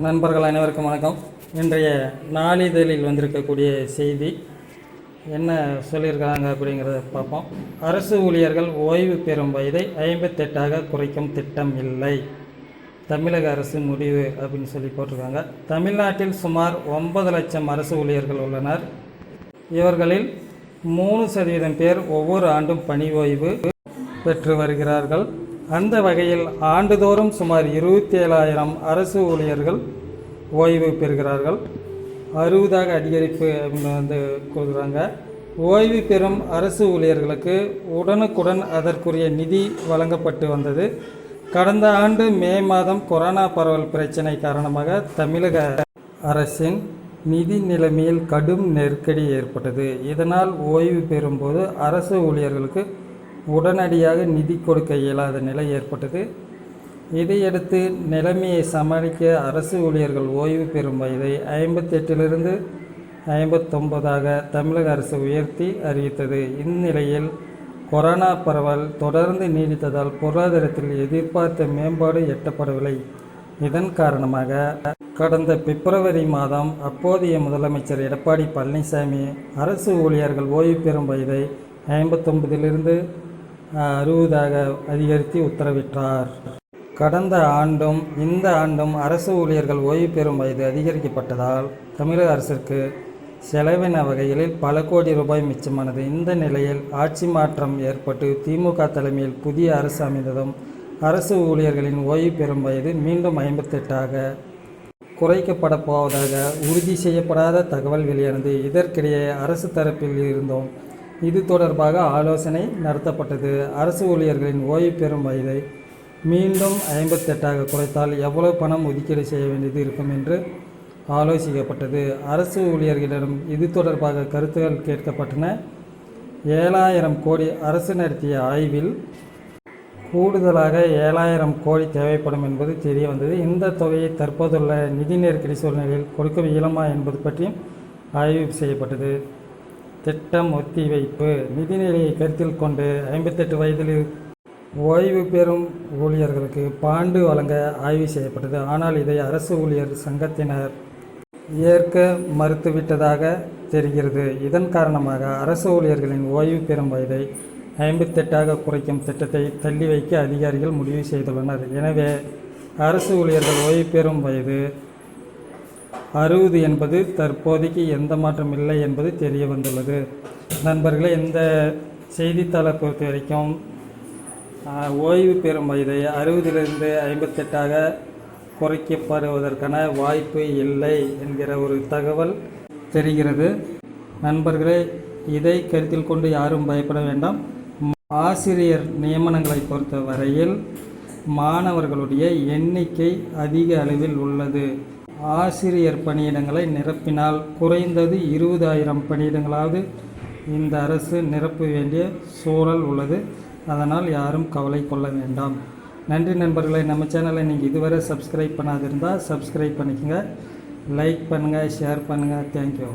நண்பர்கள் அனைவருக்கும் வணக்கம். இன்றைய நாளிதழில் வந்திருக்கக்கூடிய செய்தி என்ன சொல்லியிருக்காங்க அப்படிங்கிறத பார்ப்போம். அரசு ஊழியர்கள் ஓய்வு பெறும் வயதை ஐம்பத்தெட்டாக குறைக்கும் திட்டம் இல்லை. தமிழக அரசு முடிவு அப்படின்னு சொல்லி போட்டிருக்காங்க. தமிழ்நாட்டில் சுமார் ஒன்பது லட்சம் அரசு ஊழியர்கள் உள்ளனர். இவர்களில் மூணு சதவீதம் பேர் ஒவ்வொரு ஆண்டும் பணி ஓய்வு பெற்று வருகிறார்கள். அந்த வகையில் ஆண்டுதோறும் சுமார் இருபத்தி ஏழாயிரம் அரசு ஊழியர்கள் ஓய்வு பெறுகிறார்கள். அறுபதாக அதிகரிப்பு வந்து கொள்கிறாங்க. ஓய்வு பெறும் அரசு ஊழியர்களுக்கு உடனுக்குடன் அதற்குரிய நிதி வழங்கப்பட்டு வந்தது. கடந்த ஆண்டு மே மாதம் கொரோனா பரவல் பிரச்சினை காரணமாக தமிழக அரசின் நிதி நிலைமையில் கடும் நெருக்கடி ஏற்பட்டது. இதனால் ஓய்வு பெறும்போது அரசு ஊழியர்களுக்கு உடனடியாக நிதி கொடுக்க இயலாத நிலை ஏற்பட்டது. இதையடுத்து நிலைமையை சமாளிக்க அரசு ஊழியர்கள் ஓய்வு பெறும் வயதை ஐம்பத்தெட்டிலிருந்து ஐம்பத்தொன்பதாக தமிழக அரசு உயர்த்தி அறிவித்தது. இந்நிலையில் கொரோனா பரவல் தொடர்ந்து நீடித்ததால் பொருளாதாரத்தில் எதிர்பார்த்த மேம்பாடு எட்டப்படவில்லை. இதன் காரணமாக கடந்த பிப்ரவரி மாதம் அப்போதைய முதலமைச்சர் எடப்பாடி பழனிசாமி அரசு ஊழியர்கள் ஓய்வு பெறும் வயதை ஐம்பத்தொன்பதிலிருந்து அறுபதாக அதிகரித்து உத்தரவிட்டார். கடந்த ஆண்டும் இந்த ஆண்டும் அரசு ஊழியர்கள் ஓய்வு பெறும் வயது அதிகரிக்கப்பட்டதால் தமிழக அரசிற்கு செலவின வகைகளில் பல கோடி ரூபாய் மிச்சமானது. இந்த நிலையில் ஆட்சி மாற்றம் ஏற்பட்டு திமுக தலைமையில் புதிய அரசு அமைந்ததும் அரசு ஊழியர்களின் ஓய்வு பெறும் வயது மீண்டும் ஐம்பத்தெட்டாக குறைக்கப்பட போவதாக உறுதி செய்யப்படாத தகவல் வெளியானது. இதற்கிடையே அரசு தரப்பில் இருந்தோம் இது தொடர்பாக ஆலோசனை நடத்தப்பட்டது. அரசு ஊழியர்களின் ஓய்வு பெறும் வயதை மீண்டும் ஐம்பத்தெட்டாக குறைத்தால் எவ்வளவு பணம் ஒதுக்கீடு செய்ய வேண்டியது இருக்கும் என்று ஆலோசிக்கப்பட்டது. அரசு ஊழியர்களிடம் இது தொடர்பாக கருத்துக்கள் கேட்கப்பட்டன. ஏழாயிரம் கோடி அரசு நடத்திய ஆய்வில் கூடுதலாக ஏழாயிரம் கோடி தேவைப்படும் என்பது தெரிய வந்தது. இந்த தொகையை தற்போதுள்ள நிதி நெருக்கடி சூழ்நிலையில் கொடுக்க இயலுமா என்பது பற்றியும் ஆய்வு செய்யப்பட்டது. திட்டம் ஒத்திவைப்பு நிதிநிலையை கருத்தில் கொண்டு ஐம்பத்தெட்டு வயதில் ஓய்வு பெறும் ஊழியர்களுக்கு பாண்டு வழங்க ஆய்வு செய்யப்பட்டது. ஆனால் இதை அரசு ஊழியர் சங்கத்தினர் ஏற்க மறுத்துவிட்டதாக தெரிகிறது. இதன் காரணமாக அரசு ஊழியர்களின் ஓய்வு பெறும் வயதை ஐம்பத்தெட்டாக குறைக்கும் திட்டத்தை தள்ளி வைக்க அதிகாரிகள் முடிவு செய்துள்ளனர். எனவே அரசு ஊழியர்கள் ஓய்வு பெறும் வயது அறுபது என்பது தற்போதைக்கு எந்த மாற்றம் இல்லை என்பது தெரிய வந்துள்ளது. நண்பர்களே இந்த செய்தித்தாளை பொறுத்த வரைக்கும் ஓய்வு பெறும் வயதை அறுபதிலிருந்து ஐம்பத்தெட்டாக குறைக்கப்படுவதற்கான வாய்ப்பு இல்லை என்கிற ஒரு தகவல் தெரிகிறது. நண்பர்களே இதை கருத்தில் கொண்டு யாரும் பயப்பட வேண்டாம். ஆசிரியர் நியமனங்களை பொறுத்த வரையில் மாணவர்களுடைய எண்ணிக்கை அதிக அளவில் உள்ளது. ஆசிரியர் பணியிடங்களை நிரப்பினால் குறைந்தது இருபதாயிரம் பணியிடங்களாவது இந்த அரசு நிரப்ப வேண்டிய சூழல் உள்ளது. அதனால் யாரும் கவலை கொள்ள வேண்டாம். நன்றி நண்பர்களே நம்ம சேனலை நீங்கள் இதுவரை சப்ஸ்கிரைப் பண்ணாதிருந்தால் சப்ஸ்கிரைப் பண்ணிக்கோங்க. லைக் பண்ணுங்கள் ஷேர் பண்ணுங்கள் தேங்க்யூ